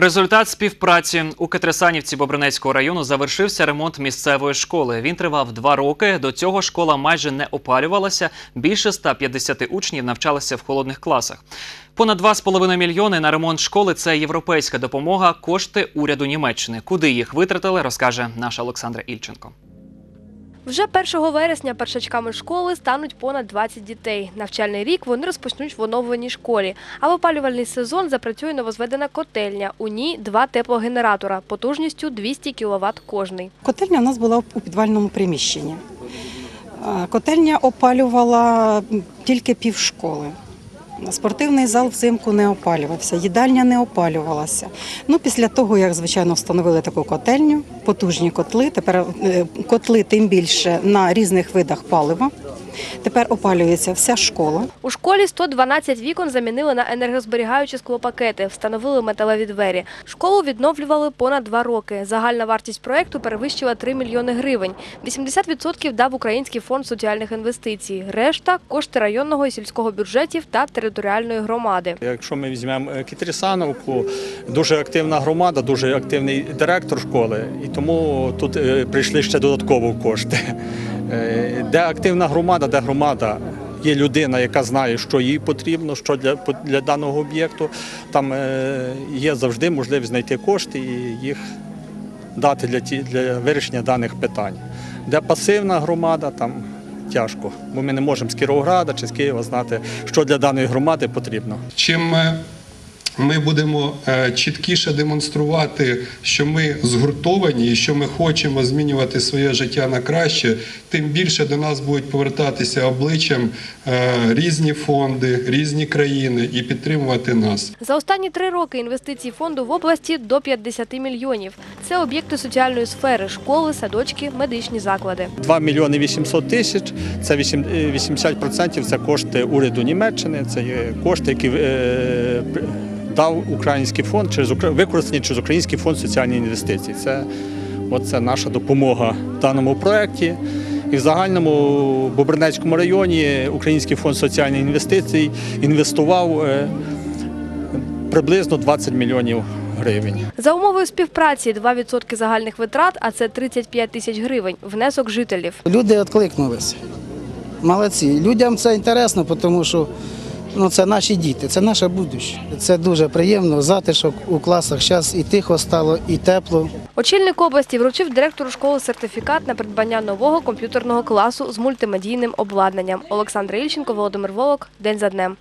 Результат співпраці у Катресанівці Бобринецького району завершився ремонт місцевої школи. Він тривав два роки. До цього школа майже не опалювалася. Більше 150 учнів навчалися в холодних класах. Понад 2,5 мільйони на ремонт школи це європейська допомога, кошти уряду Німеччини. Куди їх витратили, розкаже наша Олександра Ільченко. Вже 1 вересня першачками школи стануть понад 20 дітей. Навчальний рік вони розпочнуть в оновленій школі. А в опалювальний сезон запрацює новозведена котельня. У ній два теплогенератора потужністю 200 кВт кожний. Котельня у нас була у підвальному приміщенні. Е, Котельня опалювала тільки півшколи. Спортивний зал взимку не опалювався, їдальня не опалювалася. Ну, після того, як, звичайно, встановили таку котельню, потужні котли, тепер е, котли тим більше на різних видах палива. Тепер опалюється вся школа. У школі 112 вікон замінили на енергозберігаючі склопакети, встановили металеві двері. Школу відновлювали понад два роки. Загальна вартість проекту перевищила 3 мільйони гривень. 80% дав Український фонд соціальних інвестицій. Решта – кошти районного і сільського бюджетів та територіальної громади. Якщо ми візьмемо е, Кітрісановку, дуже активна громада, дуже активний директор школи, і тому тут е, прийшли ще додатково кошти. Е, Де активна громада, де громада. Є людина, яка знає, що їй потрібно, що для, для даного об'єкту. Там е, є завжди можливість знайти кошти і їх дати для, ті, для вирішення даних питань. Де пасивна громада, там тяжко, бо ми не можемо з Кіровограда чи з Києва знати, що для даної громади потрібно. Чим е, ми будемо е, чіткіше демонструвати, що ми згуртовані і що ми хочемо змінювати своє життя на краще, тим більше до нас будуть повертатися обличчям е, різні фонди, різні країни і підтримувати нас. За останні три роки інвестицій фонду в області до 50 мільйонів. Це об'єкти соціальної сфери – школи, садочки, медичні заклади. 2 мільйони 800 тисяч, це вісім- е, 80% це кошти уряду Німеччини, це є кошти, які дав український фонд через використані через Український фонд соціальних інвестицій. Це, оце наша допомога в даному проєкті. І в загальному Бобринецькому районі Український фонд соціальних інвестицій інвестував е, приблизно 20 мільйонів гривень. За умовою співпраці 2% загальних витрат, а це 35 тисяч гривень – внесок жителів. Люди відкликнулися. Молодці. Людям це інтересно, тому що ну, це наші діти, це наше будуще. Це дуже приємно. Затишок у класах. Зараз і тихо стало, і тепло. Очільник області вручив директору школи сертифікат на придбання нового комп'ютерного класу з мультимедійним обладнанням. Олександр Ільченко, Володимир Волок. День за днем.